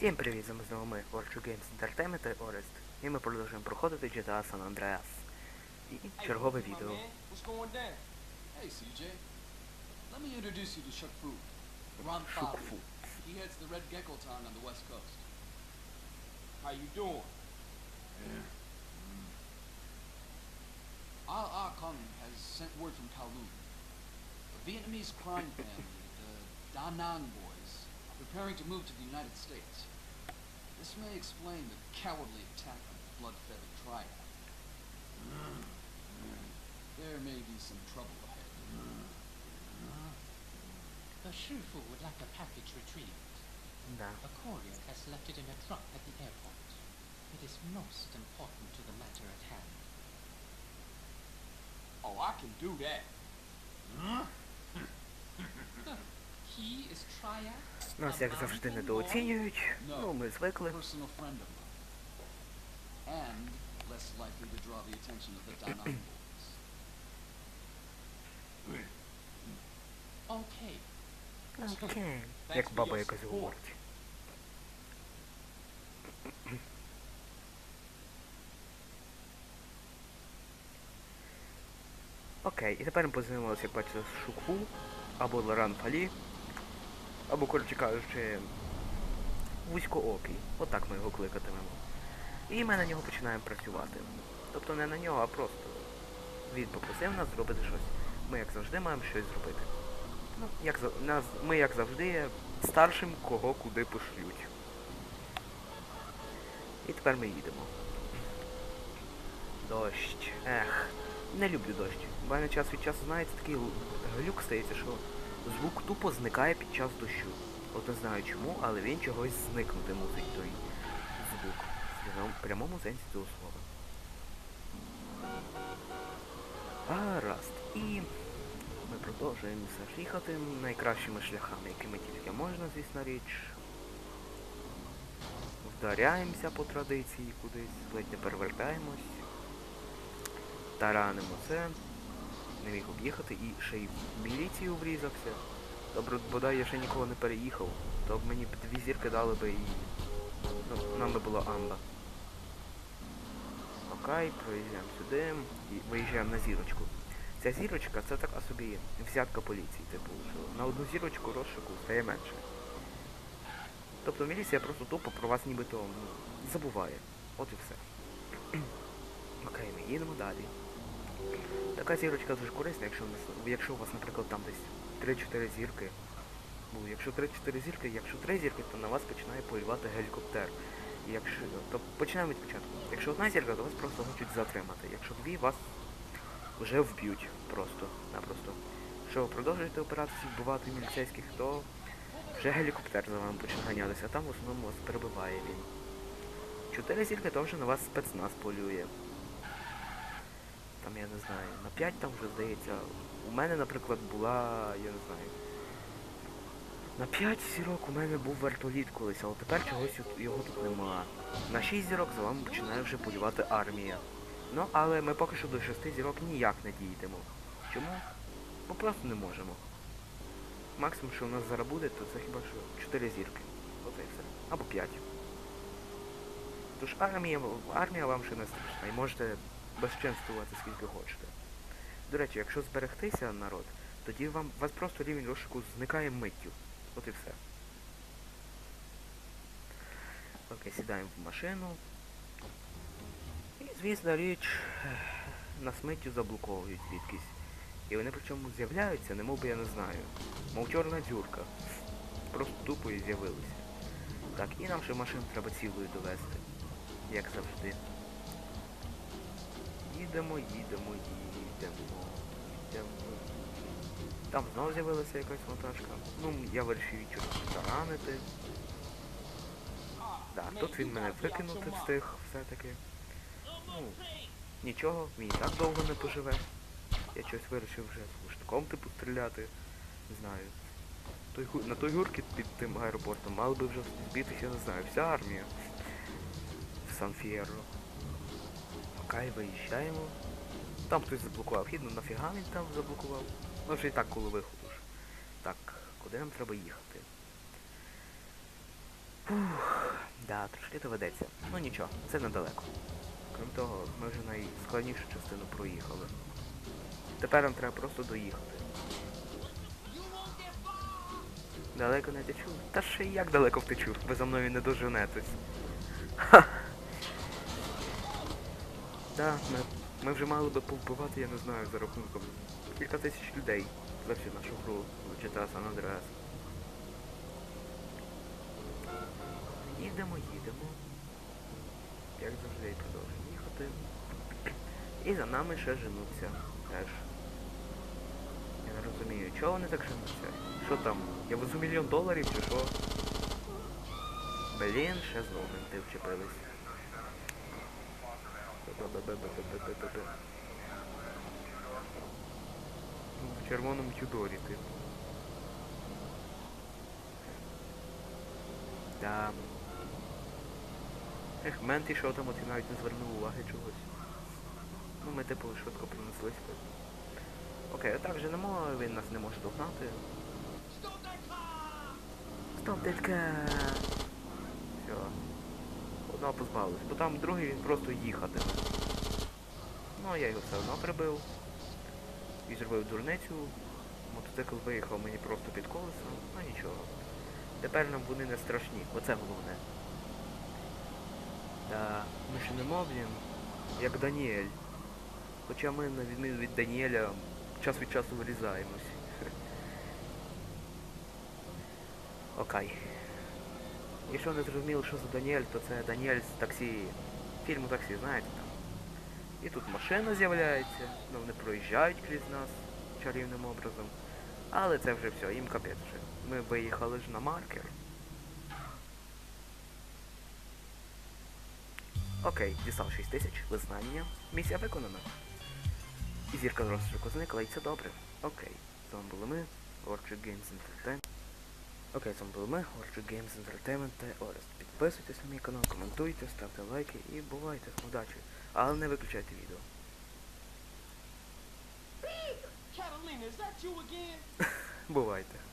Всім привіт, з вами знову ми, Orchu Games Entertainment та Орест. І ми продовжуємо проходити GTA San Andreas. І чергове Hey, відео. man, What's going down? Hey, CJ. Let me introduce you to Shuk Fu. He heads the Red Gecko Town on the west coast. How you doing? Ah Ah Kung has sent word from Kowloon. A Vietnamese crime family, the Da Nang are preparing to move to the United States. This may explain the cowardly attack on the blood-fed triad. There may be some trouble ahead. The Shufu would like a package retrieved. Да. A courier has left it in a truck at the airport. It is most important to the matter at hand. Oh, I can do that. He is Triad? Нас, як завжди, недооцінюють. Ну, ми звикли. Окей. Як баба support. говорить. Окей, і тепер ми познайомилися, як бачите, Шукфу, або Лоран Фалі, або, коротше кажучи, вузькоокий. Отак ми його кликатимемо. І ми на нього починаємо працювати. Тобто не на нього, а просто він попросив нас зробити щось. Ми, як завжди, маємо щось зробити. Ну, як нас... ми, як завжди, старшим, кого куди пошлють. І тепер ми їдемо. Дощ. Ех. Не люблю дощ. У мене час від часу, знаєте, такий глюк стається, що звук тупо зникає під час дощу. От не знаю чому, але він чогось зникнути мусить той звук. В прямому- сенсі цього слова. Гаразд. І ми продовжуємо все їхати найкращими шляхами, якими тільки можна, звісно річ. Вдаряємося по традиції кудись, ледь не перевертаємось. Таранимо це. Не міг об'їхати і ще й в міліцію врізався. Добре, бодай я ще нікого не переїхав, то б мені б дві зірки дали би і. Ну, нам би була амба. Окей, проїжджаємо сюди і виїжджаємо на зірочку. Ця зірочка це така собі взятка поліції, типу, що на одну зірочку розшуку стає менше. Тобто міліція просто тупо про вас нібито ну, забуває. От і все. Окей, ми їдемо далі. Така зірочка дуже корисна, якщо, у якщо у вас, наприклад, там десь 3-4 зірки. Ну, якщо 3-4 зірки, якщо 3 зірки, то на вас починає полювати гелікоптер. Якщо, то починаємо від початку. Якщо одна зірка, то вас просто хочуть затримати. Якщо дві, вас вже вб'ють просто-напросто. Якщо ви продовжуєте операції вбивати міліцейських, то вже гелікоптер за вами почне ганятися, а там в основному вас перебиває він. Чотири зірки то вже на вас спецназ полює. Там я не знаю, на 5 там вже здається. У мене, наприклад, була, я не знаю. На 5 зірок у мене був вертоліт колись, але тепер чогось його тут нема. На 6 зірок за вами починає вже полювати армія. Ну, але ми поки що до 6 зірок ніяк не дійдемо. Чому? Бо просто не можемо. Максимум, що у нас зараз буде, то це хіба що 4 зірки. Оце і все. Або 5. Тож армія, армія вам ще не страшна і можете безчинствувати скільки хочете. До речі, якщо зберегтися, народ, тоді вам вас просто рівень розшуку зникає миттю. От і все. Окей, сідаємо в машину. І, звісно, річ, нас миттю заблоковують звідкись. І вони причому з'являються, немов би я не знаю. Мов чорна дзюрка. Просто тупо і з'явилися. Так, і нам ще машину треба цілою довести. Як завжди. Їдемо, їдемо, їдемо, їдемо. Там знову з'явилася якась вантажка. Ну, я вирішив її чуть таранити. Так, тут він мене викинути встиг все-таки. Ну, нічого, він і так довго не поживе. Я щось вирішив вже слушником типу стріляти. Не знаю. Той, на той гуркіт під тим аеропортом мали би вже збитися, не знаю, вся армія. В Сан-Фєрро. Окей, виїжджаємо. Там хтось заблокував хід, ну нафіга він там заблокував? Ну вже і так коло виходу ж. Так, куди нам треба їхати? Фух. Да, трошки доведеться. Ну нічого, це недалеко. Крім того, ми вже найскладнішу частину проїхали. Тепер нам треба просто доїхати. Далеко не течу? Та ще як далеко втечу? Ви за мною не доженетесь. Ха! Да, ми, ми вже мали би повбивати, я не знаю, за рахунком кілька тисяч людей за всю нашу гру в GTA San Andreas. Їдемо, їдемо. Як завжди і продовжуємо їхати. І за нами ще женуться. Теж. Я не розумію, чого вони так женуться? Що там? Я везу мільйон доларів чи що? Блін, ще знову менти вчепились. Ну, В червоному тюдорі, типу. Да. Ех, мент ішов там, от і навіть не звернув уваги чогось. Ну, ми типу швидко пронеслись. би. Окей, отак женемо, він нас не може догнати. Стоп, дядька! Все. Одного позбавились, бо там другий він просто їхатиме. Ну, а я його все одно прибив. І зробив дурницю. Мотоцикл виїхав мені просто під колесо, ну нічого. Тепер нам вони не страшні, оце головне. Та ми ще не блін, як Даніель. Хоча ми, на відміну від Даніеля, час від часу вирізаємось. Окей. Якщо не зрозуміло, що за Даніель, то це Даніель з таксі. Фільму таксі, знаєте там. І тут машина з'являється, ну вони проїжджають крізь нас чарівним образом. Але це вже все, їм капець вже. Ми виїхали ж на маркер. Окей, дістав 6 тисяч, визнання. Місія виконана. І зірка розшуку зникла, і це добре. Окей, з вами були ми, Orchard Games Entertainment. Окей, з вами були ми, Orchard Games Entertainment та Орест. Підписуйтесь на мій канал, коментуйте, ставте лайки і бувайте, удачі. Але не виключайте відео. Бувайте.